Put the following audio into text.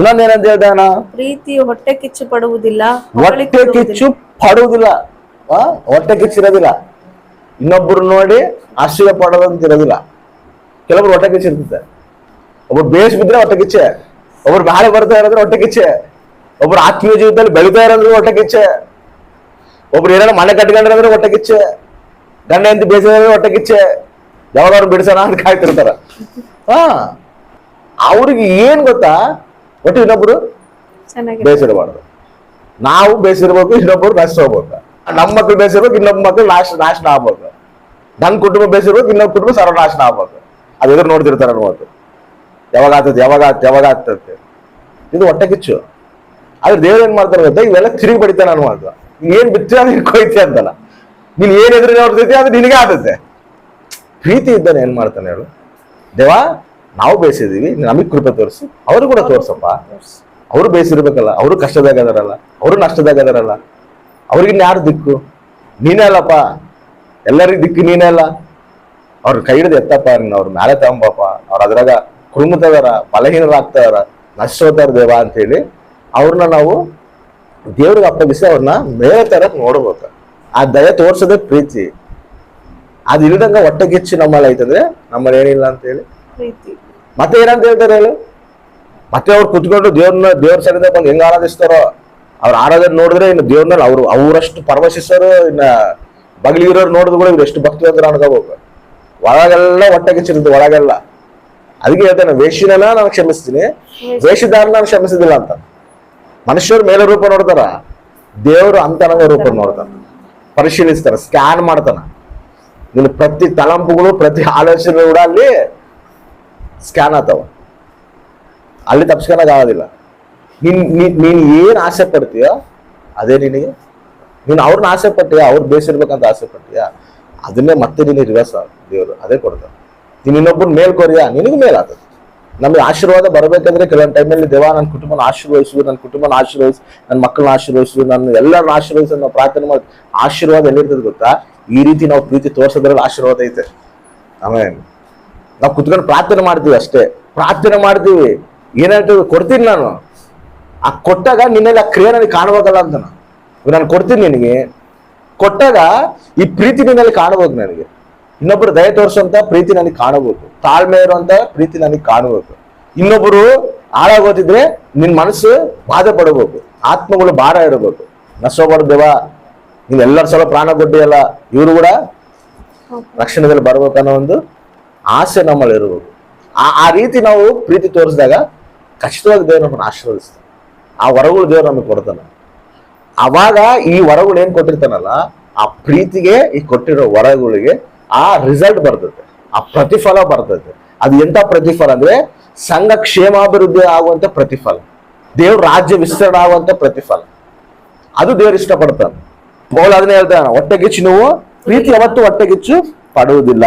ಇನ್ನೊಂದ್ ಏನಂತ ಹೇಳ್ದಾನ ಪ್ರೀತಿ ಹೊಟ್ಟೆ ಕಿಚ್ಚು ಪಡುವುದಿಲ್ಲ ಹೊಟ್ಟೆ ಕಿಚ್ಚು ಪಡುವುದಿಲ್ಲ. ಆ? ಹೊಟ್ಟೆ ಕಿಚ್ಚಿರೋದಿಲ್ಲ ಇನ್ನೊಬ್ರು ನೋಡಿ ಆಶ್ಚರ್ಯ ಪಡೋದಂತ ಇರೋದಿಲ್ಲ ಕೆಲವರು ಹೊಟ್ಟೆ ಕಿಚ್ಚು ಇರ್ತದೆ. ಒಬ್ರು ಬೇಸ್ ಬಿದ್ರೆ ಹೊಟ್ಟೆ ಕಿಚ್ಚೆ. ಒಬ್ರು ಬಾಳೆ ಬರ್ತಾ ಇರೋದ್ರೆ ಹೊಟ್ಟೆ ಕಿಚ್ಚೆ. ಒಬ್ರು ಆತ್ಮೀಯ ಜೀವಿತದಲ್ಲಿ ಬೆಳಿತಾ ಇರೋದ್ರೆ ಹೊಟ್ಟೆ ಕಿಚ್ಚೆ. ಒಬ್ರು ಏನಾರ ಮನೆ ಕಟ್ಕೊಂಡಿರೋದ್ರೆ ಹೊಟ್ಟೆ ಕಿಚ್ಚೆ. ಗಂಡ ಎಂತ ಬೇಸಿದ್ರೆ ಹೊಟ್ಟೆ ಕಿಚ್ಚೆ. ಯಾವಾಗಾದ್ರು ಬಿಡಿಸೋಣ ಅಂತ ಕಾಯ್ತಿರ್ತಾರ. ಹಾ ಅವ್ರಿಗೆ ಏನ್ ಗೊತ್ತಾ? ಒಟ್ಟು ಇನ್ನೊಬ್ರು ಬೇಸಿರಬಾರ್ದು. ನಾವು ಬೇಸಿರ್ಬೇಕು ಇನ್ನೊಬ್ರು ನಷ್ಟ ಹೋಗ್ಬೇಕು ನಮ್ಮ ಮಕ್ಳು ಬೇಸಿರ್ಬೇಕು ಇನ್ನೊಬ್ಬ ಮಕ್ಳು ನಾಶ ನಾಶನ ಆಗ್ಬೇಕು ನನ್ನ ಕುಟುಂಬ ಬೇಸಿರ್ಬೇಕು ಇನ್ನೊಬ್ಬ ಕುಟುಂಬ ಸರ್ವನಾಶನ ಆಗ್ಬೇಕು ಅದು ಎದುರು ನೋಡ್ತಿರ್ತಾರೆ ಅನ್ನೋದು ಯಾವಾಗ ಆಗ್ತದೆ ಯಾವಾಗ ಆಗ್ತದೆ ಯಾವಾಗ ಆಗ್ತದೆ ಇದು ಹೊಟ್ಟೆ ಕಿಚ್ಚು. ಆದ್ರೆ ದೇವ್ರು ಏನ್ ಮಾಡ್ತಾರೆ ಗೊತ್ತಾ? ಇವೆಲ್ಲ ತಿರುಗಿ ಬಡಿತಾನೆ ಅನ್ಮಾಡ್ದು ಏನ್ ಬಿತ್ತಿ ಅದು ಕೊಯ್ತಿ ಅಂತಲ್ಲ. ನೀನ್ ಏನ್ ಎದುರು ನೋಡ್ತೈತಿ ಅದು ನಿನಗೆ ಆಗುತ್ತೆ. ಪ್ರೀತಿ ಇದ್ದಾನೆ ಏನ್ ಮಾಡ್ತಾನೆ ಹೇಳು. ದೇವಾ ನಾವು ಬೇಯಿಸಿದೀವಿ ನಮಗ್ ಕೃಪೆ ತೋರಿಸಿ. ಅವರು ಕೂಡ ತೋರ್ಸಪ್ಪ. ಅವರು ಬೇಯಿಸಿರ್ಬೇಕಲ್ಲ ಅವರು ಕಷ್ಟದಾಗ ಅದಾರಲ್ಲ, ಅವರು ನಷ್ಟದಾಗ ಅದಾರಲ್ಲ. ಯಾರು ದಿಕ್ಕು? ನೀನೇ ಅಲ್ಲಪ್ಪ. ಎಲ್ಲರಿಗೂ ದಿಕ್ಕು ನೀನೇ ಅಲ್ಲ. ಅವ್ರ ಕೈ ಹಿಡಿದು ಎತ್ತಪ್ಪ ನೀನು ಅವ್ರ ಮ್ಯಾಲೆ ತಗೊಂಬಪ್ಪ. ಅವ್ರ ಅದ್ರಾಗ ಕುರುಮತದಾರ ಬಲಹೀನರಾಗ್ತಾರ ನಷ್ಟೋತಾರ ದೇವ ಅಂತೇಳಿ ಅವ್ರನ್ನ ನಾವು ದೇವ್ರಿಗೆ ಅಪ್ಪಗಿಸಿ ಅವ್ರನ್ನ ಮೇಲೆ ತರ ನೋಡ್ಬೇಕು. ಆ ದಯ ತೋರ್ಸೋದೇ ಪ್ರೀತಿ. ಅದು ಇಲ್ದಂಗ ಹೊಟ್ಟೆ ಕಿಚ್ಚು ನಮ್ಮಲ್ಲಿ ಐತಂದ್ರೆ ನಮ್ಮಲ್ಲಿ ಏನಿಲ್ಲ ಅಂತ ಹೇಳಿ ಪ್ರೀತಿ. ಮತ್ತೆ ಏನಂತ ಹೇಳ್ತಾರೆ ಹೇಳು? ಮತ್ತೆ ಅವ್ರು ಕುತ್ಕೊಂಡು ದೇವ್ರನ್ನ ದೇವ್ರ ಸನ್ನಿಧ ಬಂದು ಹೆಂಗ್ ಆರಾಧಿಸ್ತಾರೋ ಅವ್ರ ಆರಾಧನೆ ನೋಡಿದ್ರೆ ಇನ್ನು ದೇವ್ರನ್ನ ಅವ್ರು ಅವರಷ್ಟು ಪರವಶಿಸೋರು ಇನ್ನ ಬಗ್ಲಿರೋರು ನೋಡಿದ್ರು ಕೂಡ ಇವ್ರು ಎಷ್ಟು ಭಕ್ತಿವಂತರ ಅನ್ಕೋಬೇಕು. ಒಳಗೆಲ್ಲ ಹೊಟ್ಟೆ ಕಿಚ್ಚಿರುತ್ತೆ ಒಳಗೆಲ್ಲ. ಅದಕ್ಕೆ ಹೇಳ್ತಾನೆ ವೇಷಿನ ನಾನು ಕ್ಷಮಿಸ್ತೀನಿ ವೇಷಧಾರನ ನಾನು ಕ್ಷಮಿಸಿದಿಲ್ಲ ಅಂತ. ಮನುಷ್ಯರು ಮೇಲೆ ರೂಪ ನೋಡ್ತಾರ ದೇವರು ಅಂತನಂಗ ರೂಪ ನೋಡ್ತಾನ. ಪರಿಶೀಲಿಸ್ತಾರ ಸ್ಕ್ಯಾನ್ ಮಾಡ್ತಾನ. ನಿನ್ನ ಪ್ರತಿ ತಲಂಪುಗಳು ಪ್ರತಿ ಆಲೋಚನೆ ಕೂಡ ಅಲ್ಲಿ ಸ್ಕ್ಯಾನ್ ಆತಾವ ಅಲ್ಲಿ ತಪ್ಸ್ಕೊಳಕ್ ಆಗೋದಿಲ್ಲ. ನೀನ್, ನೀನ್- ಏನ್ ಆಸೆ ಪಡ್ತೀಯೋ ಅದೇ ನಿನಗೆ. ನೀನು ಅವ್ರನ್ನ ಆಸೆ ಪಟ್ಟಿಯಾ ಅವ್ರು ಬೇಸಿರ್ಬೇಕಂತ ಆಸೆ ಪಟ್ಟಿಯಾ ಅದನ್ನೇ ಮತ್ತೆ ನಿನಗೆ ರಿವರ್ಸ್ ದೇವರು, ಅದೇ ಕೊಡ್ತಾರೆ ನೀನು ಇನ್ನೊಬ್ಬರು ಮೇಲ್ ಕೊರಿಯಾ ನಿನಗೆ ಮೇಲ್ ಆಗ್ತದೆ. ನಮಗೆ ಆಶೀರ್ವಾದ ಬರಬೇಕಂದ್ರೆ ಕೆಲವೊಂದು ಟೈಮಲ್ಲಿ ದೇವ ನನ್ನ ಕುಟುಂಬನ ಆಶೀರ್ವಹಿಸು ನನ್ನ ಕುಟುಂಬನ ಆಶೀರ್ವಹಿಸು ನನ್ನ ಮಕ್ಕಳನ್ನ ಆಶೀರ್ವಹಿಸು ನನ್ನ ಎಲ್ಲರನ್ನ ಆಶೀರ್ವಹಿಸು ನಾವು ಪ್ರಾರ್ಥನೆ ಮಾಡಿ, ಆಶೀರ್ವಾದ ಎಲ್ಲಿರ್ತದೆ ಗೊತ್ತಾ? ಈ ರೀತಿ ನಾವು ಪ್ರೀತಿ ತೋರಿಸೋದ್ರಲ್ಲಿ ಆಶೀರ್ವಾದ ಐತೆ. ಆಮೇಲೆ ನಾವು ಕುತ್ಕೊಂಡು ಪ್ರಾರ್ಥನೆ ಮಾಡ್ತೀವಿ ಅಷ್ಟೇ. ಪ್ರಾರ್ಥನೆ ಮಾಡ್ತೀವಿ. ಏನಾಯ್ತು ಕೊಡ್ತೀನಿ ನಾನು. ಆ ಕೊಟ್ಟಾಗ ನಿನ್ನೆಲ್ಲ ಆ ಕ್ರಿಯೆ ನನಗೆ ಕಾಣಬೇಕಲ್ಲ ಅಂತ ನಾನು. ಕೊಡ್ತೀನಿ ನಿನಗೆ. ಕೊಟ್ಟಾಗ ಈ ಪ್ರೀತಿ ನಿನ್ನಲ್ಲಿ ಕಾಣಬೇಕು ನನಗೆ. ಇನ್ನೊಬ್ರು ದಯ ತೋರಿಸುವಂತ ಪ್ರೀತಿ ನನಗೆ ಕಾಣಬೇಕು ತಾಳ್ಮೆ ಇರುವಂತ ಪ್ರೀತಿ ನನಗೆ ಕಾಣಬೇಕು ಇನ್ನೊಬ್ರು ಹಾಳಾಗೋತಿದ್ರೆ ನಿನ್ ಮನಸ್ಸು ಬಾಧೆ ಪಡಬೇಕು ಆತ್ಮಗಳು ಭಾರ ಇರಬೇಕು ನಷ್ಟಪಡ್ದೇವ ನೀನ್ ಎಲ್ಲರ ಸಲ ಪ್ರಾಣ ಕೊಟ್ಟಿಯಲ್ಲ ಇವರು ಕೂಡ ರಕ್ಷಣೆಯಲ್ಲಿ ಬರಬೇಕನ್ನೋ ಒಂದು ಆಸೆ ನಮ್ಮಲ್ಲಿ ಇರಬೇಕು ಆ ಆ ರೀತಿ ನಾವು ಪ್ರೀತಿ ತೋರಿಸಿದಾಗ ಖಚಿತವಾಗಿ ದೇವ್ರು ನಮ್ಮನ್ನು ಆಶೀರ್ವದಿಸ್ತಾನೆ. ಆ ವರಗಳು ದೇವ್ರು ನಮಗೆ ಕೊಡ್ತಾನೆ. ಅವಾಗ ಈ ವರಗಳು ಏನು ಕೊಟ್ಟಿರ್ತಾನಲ್ಲ, ಆ ಪ್ರೀತಿಗೆ ಈ ಕೊಟ್ಟಿರೋ ವರಗಳಿಗೆ ಆ ರಿಸಲ್ಟ್ ಬರ್ತದೆ. ಆ ಪ್ರತಿಫಲ ಬರ್ತದೆ. ಅದು ಎಂತ ಪ್ರತಿಫಲ ಅಂದ್ರೆ, ಸಂಘ ಕ್ಷೇಮಾಭಿವೃದ್ಧಿ ಆಗುವಂತ ಪ್ರತಿಫಲ. ದೇವ್ರ ರಾಜ್ಯ ವಿಸ್ತರಣೆ ಆಗುವಂತ ಪ್ರತಿಫಲ. ಅದು ದೇವ್ರು ಇಷ್ಟಪಡ್ತಾನೆ. ಪೌಲ್ ಅದನ್ನೇ ಹೇಳ್ತಾನೆ ಹೊಟ್ಟೆಗಿಚ್ಚು ನೀವು, ಪ್ರೀತಿ ಯಾವತ್ತೂ ಹೊಟ್ಟೆಗಿಚ್ಚು ಪಡುವುದಿಲ್ಲ.